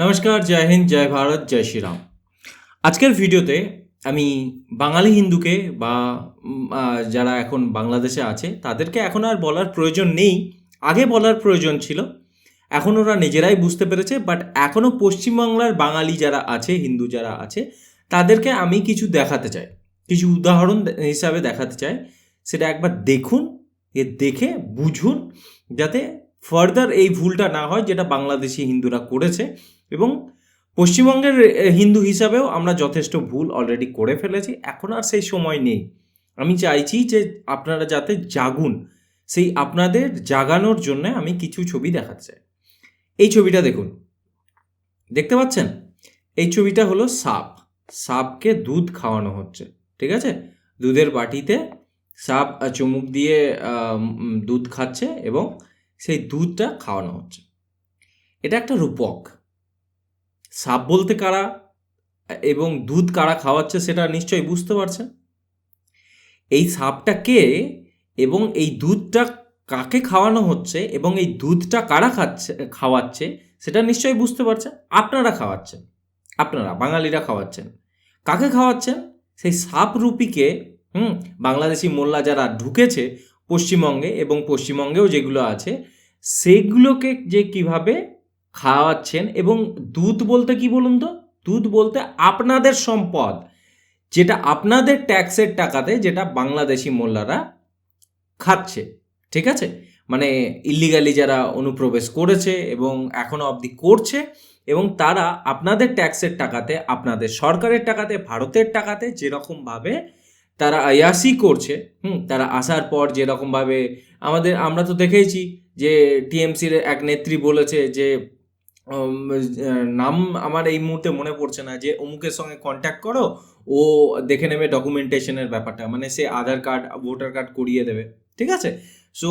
নমস্কার, জয় হিন্দ, জয় ভারত, জয় শ্রীরাম। আজকের ভিডিওতে আমি বাঙালি হিন্দুকে বা যারা এখন বাংলাদেশে আছে, তাদেরকে এখন আর বলার প্রয়োজন নেই। আগে বলার প্রয়োজন ছিল। এখন ওরা নিজেরাই বুঝতে পেরেছে বাট এখনও পশ্চিমবাংলার বাঙালি যারা আছে, হিন্দু যারা আছে, তাদেরকে আমি কিছু দেখাতে চাই। কিছু উদাহরণ হিসাবে দেখাতে চাই। সেটা একবার দেখুন, এ দেখে বুঝুন, যাতে ফার্দার এই ভুলটা না হয় যেটা বাংলাদেশি হিন্দুরা করেছে এবং পশ্চিমবঙ্গের হিন্দু হিসাবেও আমরা যথেষ্ট ভুল অলরেডি করে ফেলেছি। এখন আর সেই সময় নেই। আমি চাইছি যে আপনারা যাতে জাগুন, সেই আপনাদের জাগানোর জন্য আমি কিছু ছবি দেখাতে চাই এই ছবিটা দেখুন। দেখতে পাচ্ছেন? এই ছবিটা হলো সাপ। সাপকে দুধ খাওয়ানো হচ্ছে, ঠিক আছে? দুধের বাটিতে সাপ চুমুক দিয়ে দুধ খাচ্ছে এবং সেই দুধটা খাওয়ানো হচ্ছে। এটা একটা রূপক। সাপ বলতে কারা এবং দুধ কারা খাওয়াচ্ছে সেটা নিশ্চয়ই বুঝতে পারছেন? এই সাপটা কে এবং এই দুধটা কাকে খাওয়ানো হচ্ছে এবং এই দুধটা কারা খাচ্ছে, খাওয়াচ্ছে সেটা নিশ্চয়ই বুঝতে পারছেন? আপনারা খাওয়াচ্ছেন। আপনারা, বাঙালিরা খাওয়াচ্ছেন। কাকে খাওয়াচ্ছেন? সেই সাপ রূপীকে, হুম, বাংলাদেশি মোল্লা যারা ঢুকেছে পশ্চিমবঙ্গে এবং পশ্চিমবঙ্গেও যেগুলো আছে সেগুলোকে যে কীভাবে খাওয়াচ্ছেন এবং দুধ বলতে কি বলুন তো? দুধ বলতে আপনাদের সম্পদ, যেটা আপনাদের ট্যাক্সের টাকাতে যেটা বাংলাদেশি মোল্লারা খাচ্ছে, ঠিক আছে? মানে ইলিগালি যারা অনুপ্রবেশ করেছে এবং এখনও অবধি করছে এবং তারা আপনাদের ট্যাক্সের টাকাতে, আপনাদের সরকারের টাকাতে, ভারতের টাকাতে যেরকমভাবে তারা আয়াসি করছে, হুম, তারা আসার পর যেরকমভাবে আমাদের, আমরা তো দেখেইছি যে টিএমসির এক নেত্রী বলেছে যে নাম আমার এই মুহূর্তে মনে পড়ছে না যে অমুকের সঙ্গে কন্ট্যাক্ট করো, ও দেখে নেবে ডকুমেন্টেশনের ব্যাপারটা। মানে সে আধার কার্ড ভোটার কার্ড করিয়ে দেবে। ঠিক আছে? সো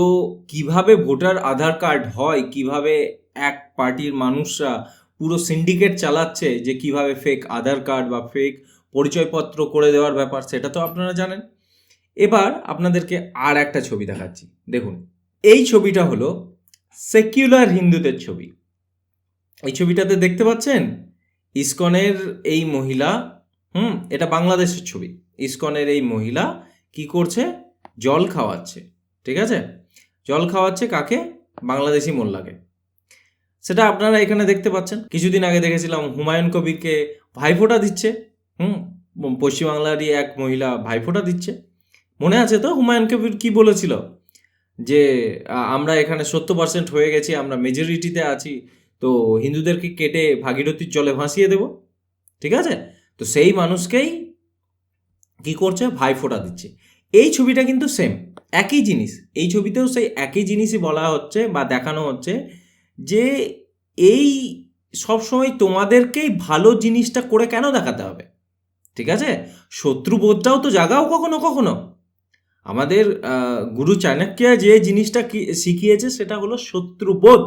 কীভাবে ভোটার আধার কার্ড হয়, কীভাবে এক পার্টির মানুষরা পুরো সিন্ডিকেট চালাচ্ছে যে কীভাবে ফেক আধার কার্ড বা ফেক পরিচয়পত্র করে দেওয়ার ব্যাপার, সেটা তো আপনারা জানেন। এবার আপনাদেরকে আর একটা ছবি দেখাচ্ছি। দেখুন, এই ছবিটা হলো সেকুলার হিন্দুদের ছবি। এই ছবিটাতে দেখতে পাচ্ছেন, ইসকনের এই মহিলা, হুম, এটা বাংলাদেশের ছবি। ইসকনের এই মহিলা কি করছে? জল খাওয়াচ্ছে, ঠিক আছে? জল খাওয়াচ্ছে কাকে? বাংলাদেশি মোল্লাকে। সেটা আপনারা এখানে দেখতে পাচ্ছেন। কিছুদিন আগে দেখেছিলাম, হুমায়ুন কবিরকে ভাইফোঁটা দিচ্ছে, হুম, পশ্চিমবাংলারই এক মহিলা ভাইফোঁটা দিচ্ছে। মনে আছে তো? হুমায়ুন কবির কি বলেছিল? যে আমরা এখানে সত্তর পার্সেন্ট হয়ে গেছি, আমরা মেজরিটিতে আছি, তো হিন্দুদেরকে কেটে ভাগীরথীর জলে ভাসিয়ে দেব। ঠিক আছে? তো সেই মানুষকেই কি করছে? ভাইফোঁটা দিচ্ছে। এই ছবিটা কিন্তু সেম একই জিনিস। এই ছবিতেও সেই একই জিনিসই বলা হচ্ছে বা দেখানো হচ্ছে যে, এই সবসময় তোমাদেরকেই ভালো জিনিসটা করে কেন দেখাতে হবে? ঠিক আছে? শত্রুবোধটাও তো জাগাও কখনো কখনো। আমাদের গুরু চাণক্য যে জিনিসটা শিখিয়েছে সেটা হলো শত্রুবোধ।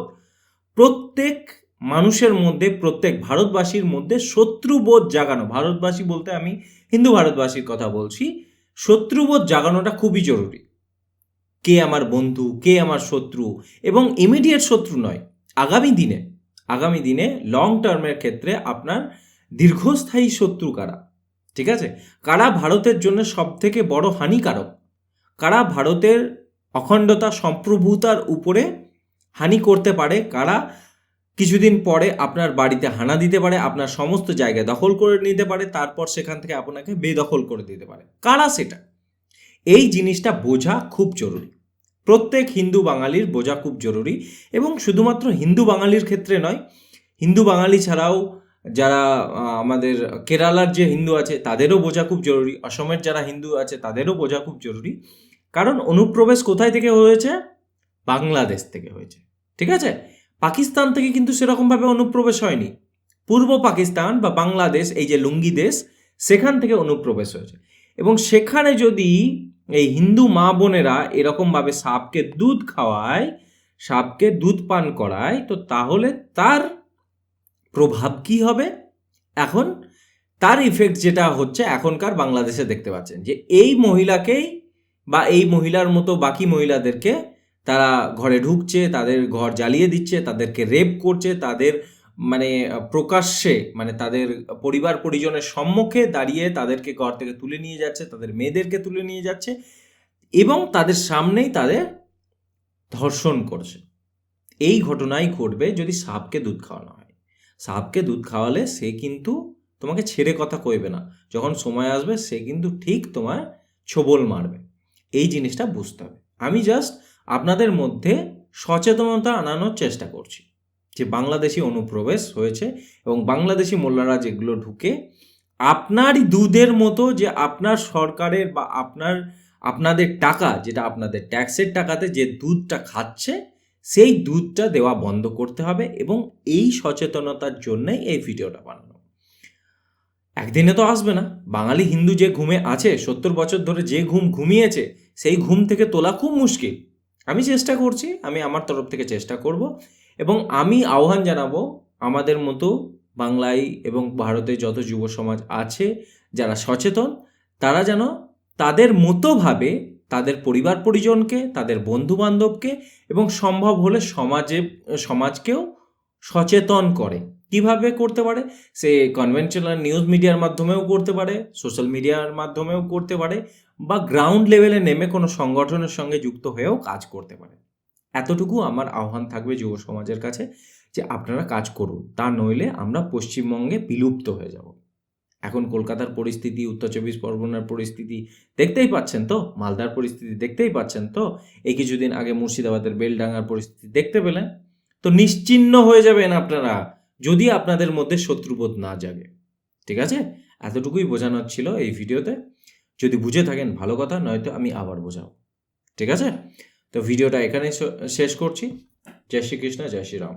প্রত্যেক মানুষের মধ্যে, প্রত্যেক ভারতবাসীর মধ্যে শত্রুবোধ জাগানো। ভারতবাসী বলতে আমি হিন্দু ভারতবাসীর কথা বলছি। শত্রুবোধ জাগানোটা খুবই জরুরি। কে আমার বন্ধু, কে আমার শত্রু এবং ইমিডিয়েট শত্রু নয়, আগামী দিনে। আগামী দিনে লং টার্মের ক্ষেত্রে আপনার দীর্ঘস্থায়ী শত্রু কারা? ঠিক আছে? কারা ভারতের জন্য সব থেকে বড় হানিকারক? কারা ভারতের অখণ্ডতা সম্প্রভুতার উপরে হানি করতে পারে, কারা কিছুদিন পরে আপনার বাড়িতে হানা দিতে পারে, আপনার সমস্ত জায়গা দখল করে নিতে পারে, তারপর সেখান থেকে আপনাকে বেদখল করে দিতে পারে। কারা সেটা? এই জিনিসটা বোঝা খুব জরুরি। প্রত্যেক হিন্দু বাঙালির বোঝা খুব জরুরি এবং শুধুমাত্র হিন্দু বাঙালির ক্ষেত্রে নয়, হিন্দু বাঙালি ছাড়াও যারা আমাদের কেরালার যে হিন্দু আছে, তাদেরও বোঝা খুব জরুরি। অসমের যারা হিন্দু আছে, তাদেরও বোঝা খুব জরুরি। কারণ অনুপ্রবেশ কোথায় থেকে হয়েছে? বাংলাদেশ থেকে হয়েছে। ঠিক আছে? পাকিস্তান থেকে কিন্তু সেরকমভাবে অনুপ্রবেশ হয়নি। পূর্ব পাকিস্তান বা বাংলাদেশ, এই যে লুঙ্গি দেশ, সেখান থেকে অনুপ্রবেশ হয়েছে। এবং সেখানে যদি এই হিন্দু মা বোনেরা এরকমভাবে সাপকে দুধ খাওয়ায়, সাপকে দুধ পান করায়, তো তাহলে তার প্রভাব কি হবে? এখন তার ইফেক্ট যেটা হচ্ছে এখনকার বাংলাদেশে দেখতে পাচ্ছেন যে এই মহিলাকেই বা এই মহিলার মতো বাকি মহিলাদেরকে তারা ঘরে ঢুকছে, তাদের ঘর জ্বালিয়ে দিচ্ছে, তাদেরকে রেপ করছে, তাদের মানে প্রকাশ্যে মানে তাদের পরিবার পরিজনের সম্মুখে দাঁড়িয়ে তাদেরকে ঘর থেকে তুলে নিয়ে যাচ্ছে, তাদের মেয়েদেরকে তুলে নিয়ে যাচ্ছে এবং তাদের সামনেই তাদের ধর্ষণ করছে। এই ঘটনাই ঘটবে যদি সাপকে দুধ খাওয়ানো হয়। সাপকে দুধ খাওয়ালে সে কিন্তু তোমাকে ছেড়ে কথা কইবে না। যখন সময় আসবে, সে কিন্তু ঠিক তোমার ছোবল মারবে। এই জিনিসটা বুঝতে হবে। আমি জাস্ট আপনাদের মধ্যে সচেতনতা আনানোর চেষ্টা করছি যে বাংলাদেশি অনুপ্রবেশ হয়েছে এবং বাংলাদেশি মোল্লারা যেগুলো ঢুকে, আপনারই দুধের মতো যে আপনার সরকারের বা আপনার, আপনাদের টাকা, যেটা আপনাদের ট্যাক্সের টাকাতে যে দুধটা খাচ্ছে সেই দুধটা দেওয়া বন্ধ করতে হবে এবং এই সচেতনতার জন্যই এই ভিডিওটা বানানো। একদিনে তো আসবে না। বাঙালি হিন্দু যে ঘুমে আছে, সত্তর বছর ধরে যে ঘুম ঘুমিয়েছে, সেই ঘুম থেকে তোলা খুব মুশকিল। আমি চেষ্টা করছি, আমি আমার তরফ থেকে চেষ্টা করব এবং আমি আহ্বান জানাব আমাদের মতো বাংলায় এবং ভারতে যত যুব সমাজ আছে, যারা সচেতন, তারা যেন তাদের মতোভাবে তাদের পরিবার পরিজনকে, তাদের বন্ধু বান্ধবকে এবং সম্ভব হলে সমাজে, সমাজকেও সচেতন করে। কীভাবে করতে পারে? সে কনভেনশনাল নিউজ মিডিয়ার মাধ্যমেও করতে পারে সোশ্যাল মিডিয়ার মাধ্যমেও করতে পারে বা গ্রাউন্ড লেভেলে নেমে কোনো সংগঠনের সঙ্গে যুক্ত হয়েও কাজ করতে পারে। এতটুকু আমার আহ্বান থাকবে যুব সমাজের কাছে যে আপনারা কাজ করুন, তা নইলে আমরা পশ্চিমবঙ্গে বিলুপ্ত হয়ে যাব। এখন কলকাতার পরিস্থিতি, উত্তর চব্বিশ পরগনার পরিস্থিতি, দেখতেই পাচ্ছেন তো? মালদার পরিস্থিতি দেখতেই পাচ্ছেন তো? এই কিছুদিন আগে মুর্শিদাবাদের বেলডাঙ্গার পরিস্থিতি দেখতে পেলেন? তো নিশ্চিন্ন হয়ে যাবেন আপনারা, যদি আপনাদের মধ্যে শত্রুবোধ না জাগে। ঠিক আছে? এতটুকুই বোঝানোর ছিল এই ভিডিওতে। যদি বুঝে থাকেন, ভালো কথা, নয়তো আমি আবার বোঝাবো। ঠিক আছে? তো ভিডিওটা এখানেই শেষ করছি। জয় শ্রীকৃষ্ণ, জয় শ্রীরাম।